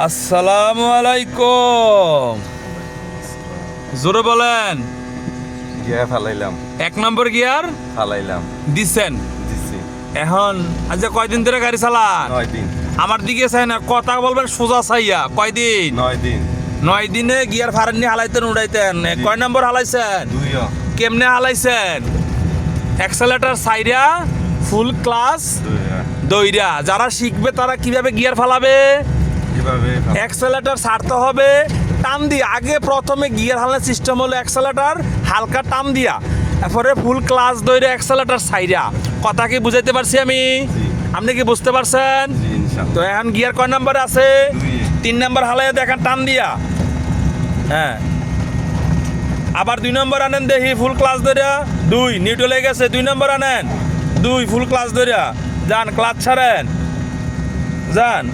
আসসালামু আলাইকুম জোরে বলেন। গিয়া ফালাইলাম। এক নম্বর গিয়ার? ফালাইলাম। দিছেন? এখন আজ কয়দিন ধরে গাড়ি চালান? নয় দিন। আমার দিকে চাই না কথা বলবেন সোজা চাইয়া কয়দিন? নয় দিন। নয় দিনে গিয়ার ফারেননি হালাইতেন উড়াইতেন। কয় নম্বর হালাইছেন? কেমনে হালাইছেন? অ্যাক্সেলেটার সাইডা ফুল ক্লাস দইরা। যারা শিখবে তারা কীভাবে গিয়ার ফালাবে? কীভাবে অ্যাক্সেলেটার ছাড়তে হবে টান দিয়ে। আগে প্রথমে গিয়ার হালার সিস্টেম হলো অ্যাক্সেলেটার হালকা টান দিয়া। এরপরে ফুল ক্লাস দইরে অ্যাক্সেলেটার সাইডা কথা কি বুঝাইতে পারছি আমি? আপনি কি বুঝতে পারছেন? তো এখন গিয়ার কয় নাম্বার আছে? তিন নাম্বার হালাই দেখেন টান দিয়া। হ্যাঁ। আবার দুই নম্বর আনেন দেখি ফুল ক্লাস ধরে দুই নিউট্রালে গেছে দুই নম্বর আনেন। দুই ফুল ক্লাস ধরে যান ক্লাস ছাড়েন। যান।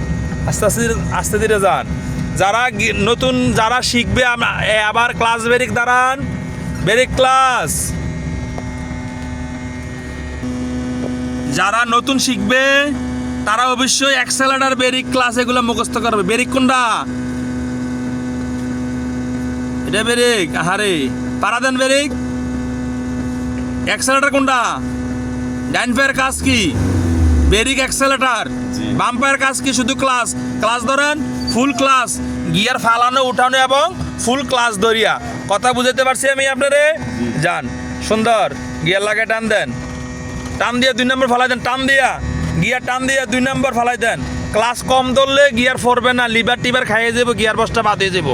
আস্তে আস্তে আস্তে ধীরে যান। যারা নতুন যারা শিখবে আবার ক্লাস বেরিক, দাঁড়ান। বেরিক ক্লাস যারা নতুন শিখবে, তারা অবশ্যই অ্যাক্সেলেটার বেরিক ক্লাস এগুলো মুখস্থ করবে। বেরিক কোনটা? এটা বেরিক, আহারে। পারা দেন বেরিক। অ্যাক্সেলেটার কোনটা? ডাইন কাজ কি? বেরিক অ্যাক্সেলেটার জি। বাম পায়ের কাজ কি? শুধু ক্লাস ক্লাস ধরেন ফুল ক্লাস গিয়ার ফালানো উঠানো এবং ফুল ক্লাস ধরিয়া কথা বুঝাতে পারছি আমি আপনারে? যান। সুন্দর। গিয়ার লাগে টান দেন। টান দিয়ে দুই নম্বর ফালাই দেন। টান দিয়া। গিয়ার টান দিয়া দুই নম্বর ফালাই দেন। ক্লাস কম ধরলে গিয়ার ফরবে না। লিভার টিভার খাইয়ে যাব গিয়ার বসটা বাদে যাব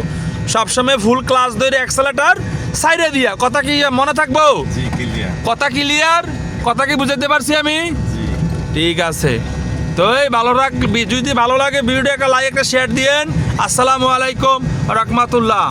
সবসময় ফুল ক্লাস ধরে অ্যাক্সেলেটার সাইডে দিয়া। কথা কি মনে থাকব? কথা ক্লিয়ার কথা কি বুঝাতে পারছি আমি? ঠিক আছে। তো এই ভালো রাখ যদি ভালো লাগে ভিডিও একটা লাইক একটা শেয়ার দিয়েন। আসসালামু আলাইকুম, রহমতুল্লাহ।